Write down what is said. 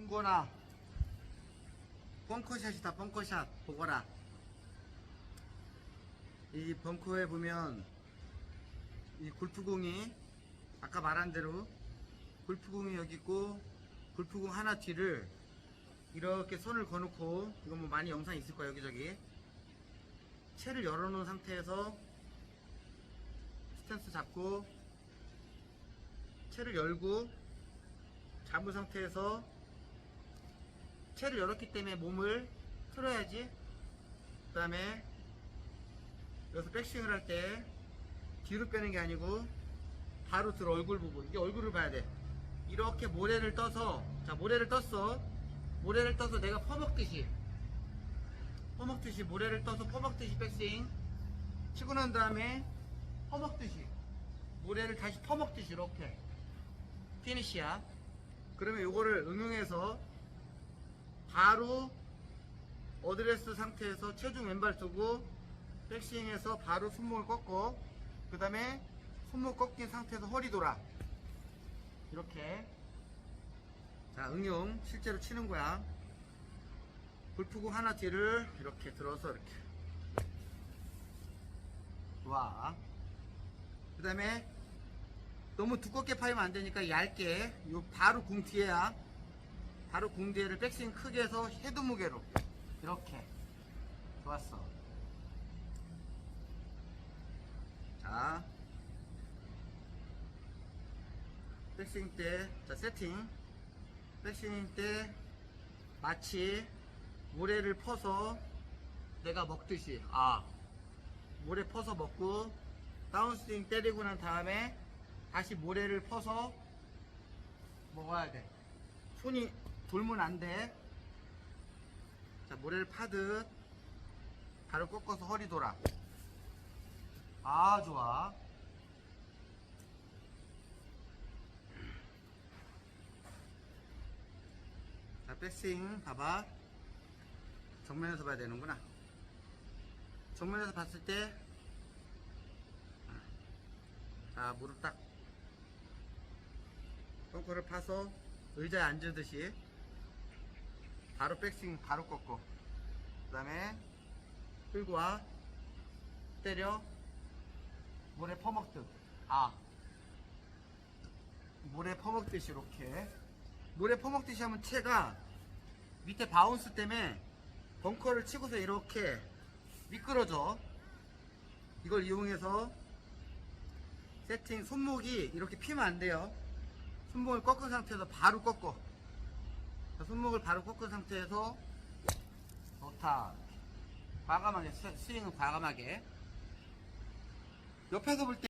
홍건아 벙커샷이다 벙커샷. 보거라. 이 벙커에 보면 이 골프공이 아까 말한 대로 골프공이 여기 있고 골프공 하나 뒤를 이렇게 손을 거놓고 이거 뭐 많이 영상 있을 거야 여기저기. 채를 열어놓은 상태에서 스탠스 잡고 채를 열고 잡은 상태에서 채를 열었기 때문에 몸을 틀어야지. 그 다음에 여기서 백스윙을 할 때 뒤로 빼는 게 아니고 바로 들어 얼굴 보고 이게 얼굴을 봐야 돼. 이렇게 모래를 떠서 자 모래를 떴어. 모래를 떠서 내가 퍼먹듯이 퍼먹듯이 모래를 떠서 퍼먹듯이 백스윙 치고 난 다음에 퍼먹듯이 모래를 다시 퍼먹듯이 이렇게 피니시야. 그러면 요거를 응용해서 바로 어드레스 상태에서 체중 왼발 두고 백스윙해서 바로 손목을 꺾고 그 다음에 손목 꺾인 상태에서 허리 돌아. 이렇게. 자 응용 실제로 치는 거야. 골프공 하나 뒤를 이렇게 들어서 이렇게. 좋아. 그 다음에 너무 두껍게 파이면 안 되니까 얇게 요 바로 공 뒤에야 바로 공 뒤에를 백스윙 크게 해서 헤드 무게로 이렇게 좋았어. 자 백스윙 때 자 세팅. 백스윙 때 마치 모래를 퍼서 내가 먹듯이 아 모래 퍼서 먹고 다운스윙 때리고 난 다음에 다시 모래를 퍼서 먹어야 돼. 손이 돌면 안 돼. 자 모래를 파듯 바로 꺾어서 허리 돌아. 아 좋아. 자 백스윙 봐봐. 정면에서 봐야 되는구나. 정면에서 봤을 때 자, 무릎 딱 벙커를 파서 의자에 앉으듯이 바로 백스윙 바로 꺾고 그 다음에 끌고 와. 때려. 모래 퍼먹듯. 아. 모래 퍼먹듯이 이렇게. 모래 퍼먹듯이 하면 채가 밑에 바운스 때문에 벙커를 치고서 이렇게 미끄러져. 이걸 이용해서 세팅 손목이 이렇게 피면 안 돼요. 손목을 꺾은 상태에서 바로 꺾어 자, 손목을 바로 꺾은 상태에서 좋다. 과감하게 스- 스윙은 과감하게. 옆에서 볼 때